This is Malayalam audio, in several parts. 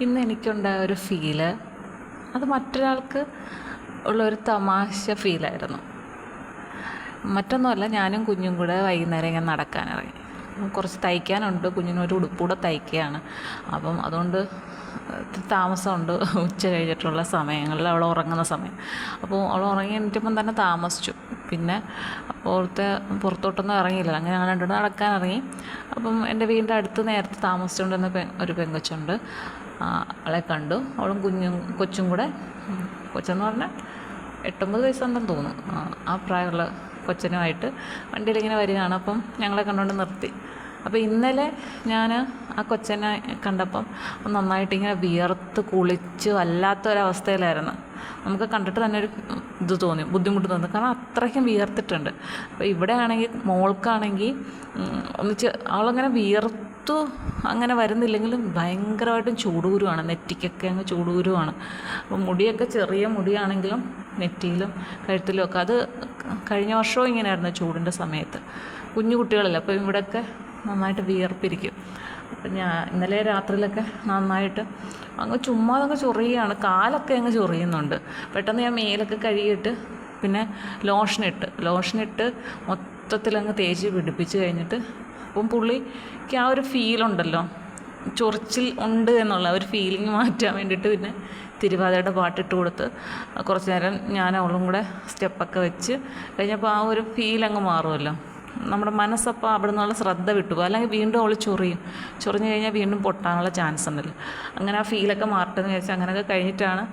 ഇന്ന് എനിക്കുണ്ടായ ഒരു ഫീൽ അത് മറ്റൊരാൾക്ക് ഉള്ളൊരു തമാശ ഫീലായിരുന്നു മറ്റൊന്നുമല്ല ഞാനും കുഞ്ഞും കൂടെ വൈകുന്നേരം ഇങ്ങനെ നടക്കാനിറങ്ങി കുറച്ച് തയ്ക്കാനുണ്ട്. കുഞ്ഞിനൊരു ഉടുപ്പൂടെ തയ്ക്കുകയാണ്. അപ്പം അതുകൊണ്ട് താമസമുണ്ട്. ഉച്ച കഴിഞ്ഞിട്ടുള്ള സമയങ്ങളിൽ അവൾ ഉറങ്ങുന്ന സമയം. അപ്പോൾ അവൾ ഉറങ്ങി എണീറ്റപ്പം തന്നെ താമസിച്ചു. പിന്നെ അപ്പോഴത്തെ പുറത്തോട്ടൊന്നും ഇറങ്ങിയില്ല. അങ്ങനെ ഞങ്ങൾ രണ്ടു നടക്കാൻ ഇറങ്ങി. അപ്പം എന്റെ വീടിന്റെ അടുത്ത് നേരത്തെ താമസിച്ചുകൊണ്ടിരുന്ന പെ ഒരു പെങ്കൊച്ചുണ്ട്. അവളെ കണ്ടു. അവളും കുഞ്ഞും കൊച്ചും കൂടെ. കൊച്ചെന്ന് പറഞ്ഞാൽ എട്ടൊമ്പത് വയസ്സുണ്ടെന്ന് തോന്നുന്നു. ആ പ്രായമുള്ള കൊച്ചനുമായിട്ട് വണ്ടിയിലിങ്ങനെ വരികയാണ്. അപ്പം ഞങ്ങളെ കണ്ടുകൊണ്ട് നിർത്തി. അപ്പോൾ ഇന്നലെ ഞാൻ ആ കൊച്ചനെ കണ്ടപ്പം നന്നായിട്ട് ഇങ്ങനെ വിയർത്ത് കുളിച്ച് വല്ലാത്തൊരവസ്ഥയിലായിരുന്നു. നമുക്ക് കണ്ടിട്ട് തന്നെ ഒരു ഇത് തോന്നി ബുദ്ധിമുട്ട് തോന്നി. കാരണം അത്രയ്ക്കും വിയർത്തിട്ടുണ്ട്. അപ്പോൾ ഇവിടെ ആണെങ്കിൽ മോൾക്കാണെങ്കിൽ ഒന്നിച്ച് അവളങ്ങനെ വിയർത്തു അങ്ങനെ വരുന്നില്ലെങ്കിലും ഭയങ്കരമായിട്ടും ചൂടുകുരുവാണ്. നെറ്റിക്കൊക്കെ അങ്ങ് ചൂടുകുരുവാണ്. അപ്പോൾ മുടിയൊക്കെ ചെറിയ മുടിയാണെങ്കിലും നെറ്റിയിലും കഴുത്തിലും ഒക്കെ. അത് കഴിഞ്ഞ വർഷവും ഇങ്ങനെയായിരുന്നു ചൂടിന്റെ സമയത്ത്. കുഞ്ഞു കുട്ടികളല്ല അപ്പോൾ ഇവിടെയൊക്കെ നന്നായിട്ട് വിയർപ്പിരിക്കും. അപ്പം ഞാൻ ഇന്നലെ രാത്രിയിലൊക്കെ നന്നായിട്ട് അങ്ങ് ചുമ്മാ അങ്ങ് ചൊറിയുകയാണ്. കാലൊക്കെ അങ്ങ് ചൊറിയുന്നുണ്ട്. പെട്ടെന്ന് ഞാൻ മേലൊക്കെ കഴുകിയിട്ട് പിന്നെ ലോഷനിട്ട് ലോഷനിട്ട് മൊത്തത്തിലങ്ങ് തേച്ച് പിടിപ്പിച്ച് കഴിഞ്ഞിട്ട് അപ്പം പുള്ളിക്ക് ആ ഒരു ഫീലുണ്ടല്ലോ ചൊറിച്ചിൽ ഉണ്ട് എന്നുള്ള ഒരു ഫീലിംഗ് മാറ്റാൻ വേണ്ടിയിട്ട് പിന്നെ തിരുവാതിരയുടെ പാട്ടിട്ട് കൊടുത്ത് കുറച്ച് നേരം ഞാൻ അവളും കൂടെ സ്റ്റെപ്പൊക്കെ വെച്ച് കഴിഞ്ഞപ്പോൾ ആ ഒരു ഫീൽ അങ്ങ് മാറുമല്ലോ. നമ്മുടെ മനസ്സപ്പോൾ അവിടെ നിന്നുള്ള ശ്രദ്ധ വിട്ടുപോകും. അല്ലെങ്കിൽ വീണ്ടും അവൾ ചൊറിയും. ചൊറിഞ്ഞു കഴിഞ്ഞാൽ വീണ്ടും പൊട്ടാനുള്ള ചാൻസ് ഉണ്ടല്ലോ. അങ്ങനെ ആ ഫീലൊക്കെ മാറട്ടെന്ന് വിചാരിച്ചാൽ അങ്ങനെയൊക്കെ കഴിഞ്ഞിട്ടാണ്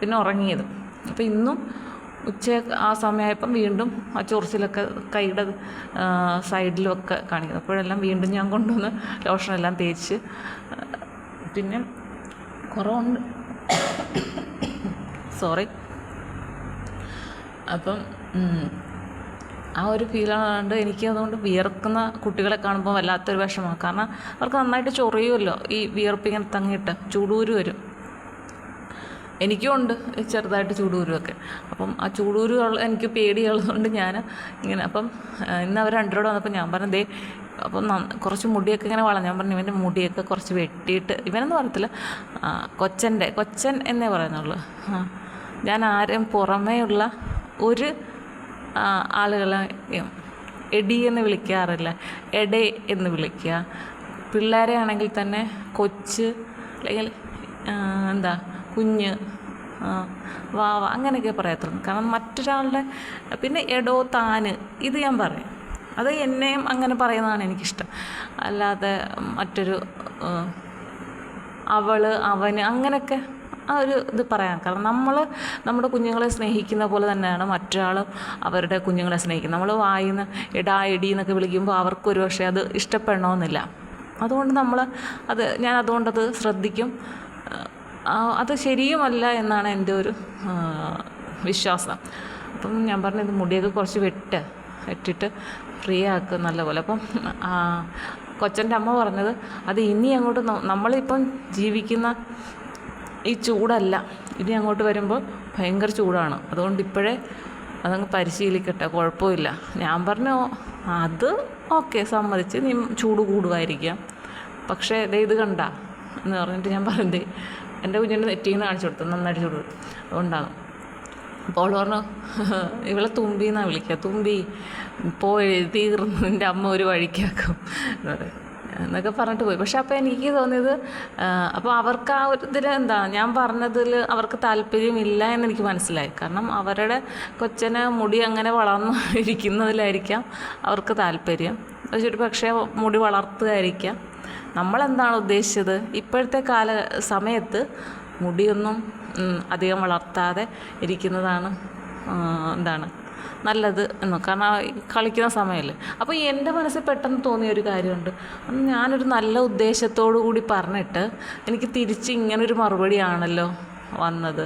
പിന്നെ ഉറങ്ങിയത്. അപ്പോൾ ഇന്നും ഉച്ച ആ സമയമായപ്പം വീണ്ടും ആ ചൊറിച്ചിലൊക്കെ കൈയുടെ സൈഡിലൊക്കെ കാണിക്കുന്നത് അപ്പോഴെല്ലാം വീണ്ടും ഞാൻ കൊണ്ടുവന്ന് ലോഷനെല്ലാം തേച്ച് പിന്നെ കുറവുണ്ട്. സോറി അപ്പം ആ ഒരു ഫീലാണ്ട് എനിക്ക് അതുകൊണ്ട് വിയർക്കുന്ന കുട്ടികളെ കാണുമ്പോൾ വല്ലാത്തൊരു വിഷമമാണ്. കാരണം അവർക്ക് നന്നായിട്ട് ചൊറിയുമല്ലോ. ഈ വിയർപ്പിങ്ങനെ തങ്ങിയിട്ട് ചൂടൂര് വരും. എനിക്കും ഉണ്ട് ചെറുതായിട്ട് ചൂടൂരുമൊക്കെ അപ്പം ആ ചൂടൂരു എനിക്ക് പേടിയുള്ളതുകൊണ്ട് ഞാൻ ഇങ്ങനെ അപ്പം ഇന്ന് അവർ രണ്ടരോട് വന്നപ്പോൾ ഞാൻ പറഞ്ഞു ദേ അപ്പം കുറച്ച് മുടിയൊക്കെ ഇങ്ങനെ വളഞ്ഞു. ഞാൻ പറഞ്ഞു ഇവന്റെ മുടിയൊക്കെ കുറച്ച് വെട്ടിയിട്ട് ഇവനെന്ന് പറയത്തില്ല കൊച്ചന്റെ കൊച്ചൻ എന്നേ പറയുന്നുള്ളൂ. ഞാൻ ആരും പുറമേയുള്ള ഒരു ആളുകളെയും എടി എന്ന് വിളിക്കാറില്ല. എടേ എന്ന് വിളിക്കുക. പിള്ളേരെ ആണെങ്കിൽ തന്നെ കൊച്ച് അല്ലെങ്കിൽ എന്താ കുഞ്ഞ് വാവ അങ്ങനെയൊക്കെ പറയത്തുള്ളൂ. കാരണം മറ്റൊരാളുടെ പിന്നെ എടോ താന് ഇത് ഞാൻ പറയും. അത് എന്നെയും അങ്ങനെ പറയുന്നതാണ് എനിക്കിഷ്ടം. അല്ലാതെ മറ്റൊരു അവൾ അവന് അങ്ങനെയൊക്കെ ആ ഒരു ഇത് പറയാൻ കാരണം നമ്മൾ നമ്മുടെ കുഞ്ഞുങ്ങളെ സ്നേഹിക്കുന്ന പോലെ തന്നെയാണ് മറ്റൊരാളും അവരുടെ കുഞ്ഞുങ്ങളെ സ്നേഹിക്കുന്നത്. നമ്മൾ വായിന്ന് എടാ എടി എന്നൊക്കെ വിളിക്കുമ്പോൾ അവർക്കൊരു പക്ഷേ അത് ഇഷ്ടപ്പെടണമെന്നില്ല അതുകൊണ്ട് നമ്മൾ അത് ഞാൻ അതുകൊണ്ടത് ശ്രദ്ധിക്കും. അത് ശരിയുമല്ല എന്നാണ് എന്റെ ഒരു വിശ്വാസം. അപ്പം ഞാൻ പറഞ്ഞത് മുടിയൊക്കെ കുറച്ച് വെട്ട് വെട്ടിട്ട് ഫ്രീ ആക്കുക നല്ലപോലെ. അപ്പം കൊച്ചന്റെ അമ്മ പറഞ്ഞത് അത് ഇനി അങ്ങോട്ട് നമ്മളിപ്പം ജീവിക്കുന്ന ഈ ചൂടല്ല. ഇനി അങ്ങോട്ട് വരുമ്പോൾ ഭയങ്കര ചൂടാണ്. അതുകൊണ്ട് ഇപ്പോഴേ അതങ്ങ് പരിശീലിക്കട്ടെ. കുഴപ്പമില്ല. ഞാൻ പറഞ്ഞു അത് ഓക്കെ സമ്മതിച്ച്. നീ ചൂട് കൂടുമായിരിക്കാം. പക്ഷേ ദേ ഇത് കണ്ട. എന്ന് പറഞ്ഞിട്ട് ഞാൻ പറഞ്ഞത് എന്റെ കുഞ്ഞിന്റെ നെറ്റിന്ന് കാണിച്ചു കൊടുത്തു. നന്നായിട്ട് ചൂട് അതുകൊണ്ടാകും അപ്പോൾ അവൾ പറഞ്ഞു ഇവളെ തുമ്പി എന്നാണ് വിളിക്കുക. തുമ്പി പോയി തീർന്നു എന്റെ അമ്മ ഒരു വഴിക്കാക്കും എന്നൊക്കെ പറഞ്ഞിട്ട് പോയി. പക്ഷെ അപ്പോൾ എനിക്ക് തോന്നിയത് അപ്പോൾ അവർക്ക് ആ ഒരു ഇതിൽ എന്താ ഞാൻ പറഞ്ഞതിൽ അവർക്ക് താല്പര്യമില്ല എന്ന് എനിക്ക് മനസ്സിലായി. കാരണം അവരുടെ കൊച്ചനെ മുടി അങ്ങനെ വളർന്നു ഇരിക്കുന്നതിലായിരിക്കാം അവർക്ക് താല്പര്യം. ഒരു പക്ഷേ മുടി വളർത്തുകയായിരിക്കാം. നമ്മളെന്താണ് ഉദ്ദേശിച്ചത്? ഇപ്പോഴത്തെ കാല സമയത്ത് മുടിയൊന്നും അധികം വളർത്താതെ ഇരിക്കുന്നതാണ് എന്താണ് നല്ലത് എന്ന്. കാരണം കളിക്കുന്ന സമയമല്ലേ അപ്പോൾ എന്റെ മനസ്സിൽ പെട്ടെന്ന് തോന്നിയ ഒരു കാര്യമുണ്ട്. ഞാനൊരു നല്ല ഉദ്ദേശത്തോടു കൂടി പറഞ്ഞിട്ട് എനിക്ക് തിരിച്ച് ഇങ്ങനൊരു മറുപടിയാണല്ലോ വന്നത്.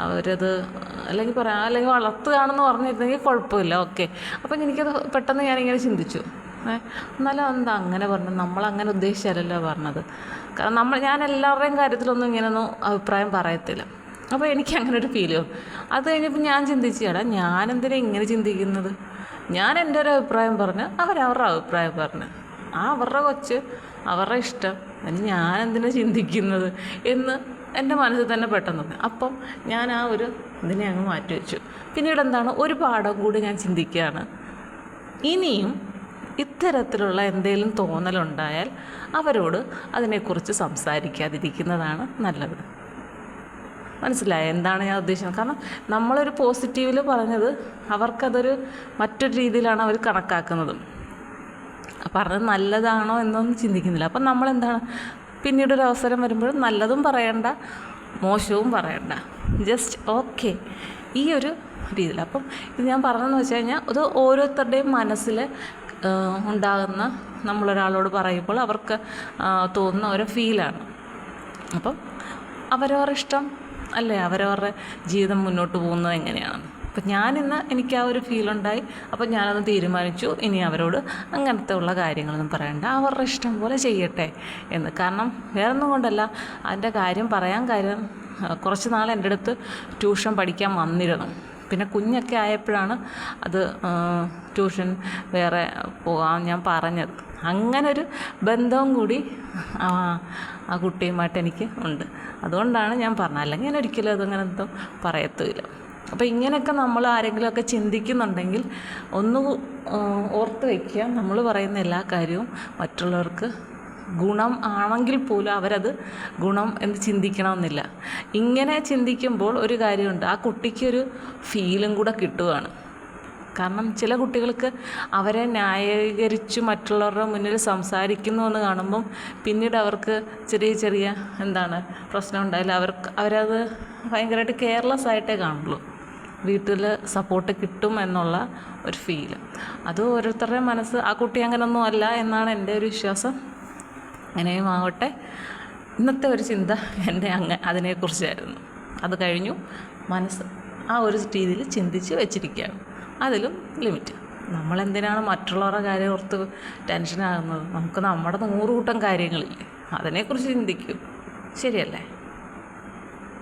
അവരത് അല്ലെങ്കിൽ പറയാം അല്ലെങ്കിൽ വളർത്തുകയാണെന്ന് പറഞ്ഞിരുന്നെങ്കിൽ കുഴപ്പമില്ല ഓക്കെ. അപ്പം എനിക്കത് പെട്ടെന്ന് ഞാനിങ്ങനെ ചിന്തിച്ചു. എന്നാലും എന്താ അങ്ങനെ പറഞ്ഞത്? നമ്മളങ്ങനെ ഉദ്ദേശിച്ചല്ലല്ലോ പറഞ്ഞത്. കാരണം നമ്മൾ ഞാൻ എല്ലാവരുടെയും കാര്യത്തിലൊന്നും ഇങ്ങനെയൊന്നും അഭിപ്രായം പറയത്തില്ല. അപ്പോൾ എനിക്ക് അങ്ങനെ ഒരു ഫീൽ അത് കഴിഞ്ഞപ്പോൾ ഞാൻ ചിന്തിച്ചു ഞാൻ ഞാനെന്തിനാ ഇങ്ങനെ ചിന്തിക്കുന്നത്? ഞാൻ എന്റെ ഒരു അഭിപ്രായം പറഞ്ഞ് അവരവരുടെ അഭിപ്രായം പറഞ്ഞു. ആ അവരുടെ കൊച്ച് അവരുടെ ഇഷ്ടം അതിന് ഞാൻ എന്തിനാ ചിന്തിക്കുന്നത്? എന്ന് എന്റെ മനസ്സിൽ തന്നെ പെട്ടെന്ന് തോന്നി. അപ്പം ഞാൻ ആ ഒരു ഇതിനെ അങ്ങ് മാറ്റി വെച്ചു. പിന്നീട് എന്താണ് ഒരു പാഠം കൂടി ഞാൻ ചിന്തിക്കുകയാണ്. ഇനിയും ഇത്തരത്തിലുള്ള എന്തെങ്കിലും തോന്നലുണ്ടായാൽ അവരോട് അതിനെക്കുറിച്ച് സംസാരിക്കാതിരിക്കുന്നതാണ് നല്ലത്. മനസ്സിലായോ? എന്താണ് ഞാൻ ഉദ്ദേശിക്കുന്നത് കാരണം നമ്മളൊരു പോസിറ്റീവിൽ പറഞ്ഞത് അവർക്കതൊരു മറ്റൊരു രീതിയിലാണ് അവർ കണക്കാക്കുന്നത്. പറഞ്ഞത് നല്ലതാണോ എന്നൊന്നും ചിന്തിക്കുന്നില്ല. അപ്പം നമ്മളെന്താണ്? പിന്നീട് ഒരു അവസരം വരുമ്പോഴും നല്ലതും പറയണ്ട മോശവും പറയണ്ട. Just okay. ഈ ഒരു രീതിയിൽ. അപ്പം ഇത് ഞാൻ പറഞ്ഞതെന്ന് വെച്ച് കഴിഞ്ഞാൽ ഇത് ഓരോരുത്തരുടെയും മനസ്സിൽ ഉണ്ടാകുന്ന നമ്മളൊരാളോട് പറയുമ്പോൾ അവർക്ക് തോന്നുന്ന ഒരു ഫീലാണ്. അപ്പം അവരവർ ഇഷ്ടം അല്ലേ? അവരവരുടെ ജീവിതം മുന്നോട്ട് പോകുന്നത് എങ്ങനെയാണ്? അപ്പം ഞാനിന്ന് എനിക്ക് ആ ഒരു ഫീലുണ്ടായി അപ്പം ഞാനത് തീരുമാനിച്ചു. ഇനി അവരോട് അങ്ങനത്തെ ഉള്ള കാര്യങ്ങളൊന്നും പറയണ്ട. അവരുടെ ഇഷ്ടം പോലെ ചെയ്യട്ടെ എന്ന്. കാരണം വേറൊന്നും കൊണ്ടല്ല. അതിന്റെ കാര്യം പറയാൻ കാര്യം കുറച്ച് നാൾ എന്റെ അടുത്ത് ട്യൂഷൻ പഠിക്കാൻ വന്നിരുന്നു. പിന്നെ കുഞ്ഞൊക്കെ ആയപ്പോഴാണ് അത് ട്യൂഷൻ വേറെ പോകാൻ ഞാൻ പറഞ്ഞത്. അങ്ങനൊരു ബന്ധവും കൂടി ആ കുട്ടിയുമായിട്ട് എനിക്ക് ഉണ്ട്. അതുകൊണ്ടാണ് ഞാൻ പറഞ്ഞത്. അല്ലെങ്കിൽ ഞാൻ ഒരിക്കലും അതങ്ങനെ എന്തോ പറയത്തുമില്ല. അപ്പോൾ ഇങ്ങനെയൊക്കെ നമ്മൾ ആരെങ്കിലുമൊക്കെ ചിന്തിക്കുന്നുണ്ടെങ്കിൽ ഒന്ന് ഓർത്ത് വയ്ക്കുക നമ്മൾ പറയുന്ന എല്ലാ കാര്യവും മറ്റുള്ളവർക്ക് ഗുണം ആണെങ്കിൽ പോലും അവരത് ഗുണം എന്ന് ചിന്തിക്കണമെന്നില്ല. ഇങ്ങനെ ചിന്തിക്കുമ്പോൾ ഒരു കാര്യമുണ്ട്. ആ കുട്ടിക്കൊരു ഫീലും കൂടെ കിട്ടുകയാണ് കാരണം ചില കുട്ടികൾക്ക് അവരെ ന്യായീകരിച്ച് മറ്റുള്ളവരുടെ മുന്നിൽ സംസാരിക്കുന്നു എന്ന് കാണുമ്പം പിന്നീട് അവർക്ക് ചെറിയ ചെറിയ എന്താണ് പ്രശ്നം ഉണ്ടായാലും അവർക്ക് അവരത് ഭയങ്കരമായിട്ട് കെയർലെസ് ആയിട്ടേ കാണുള്ളൂ. വീട്ടിൽ സപ്പോർട്ട് കിട്ടും എന്നുള്ള ഒരു ഫീൽ അത് ഓരോരുത്തരുടെയും മനസ്സ് ആ കുട്ടി അങ്ങനൊന്നും അല്ല എന്നാണ് എന്റെ ഒരു വിശ്വാസം. അങ്ങനെയും ആവട്ടെ. ഇന്നത്തെ ഒരു ചിന്ത എന്റെ അങ്ങ് അതിനെക്കുറിച്ചായിരുന്നു. അത് കഴിഞ്ഞു. മനസ്സ് ആ ഒരു രീതിയിൽ ചിന്തിച്ച് വെച്ചിരിക്കുകയാണ്. അതിലും ലിമിറ്റ്. നമ്മളെന്തിനാണ് മറ്റുള്ളവരുടെ കാര്യം ഓർത്ത് ടെൻഷനാകുന്നത്? നമുക്ക് നമ്മുടെ നൂറ് കൂട്ടം കാര്യങ്ങളില്ലേ? അതിനെക്കുറിച്ച് ചിന്തിക്കൂ. ശരിയല്ലേ?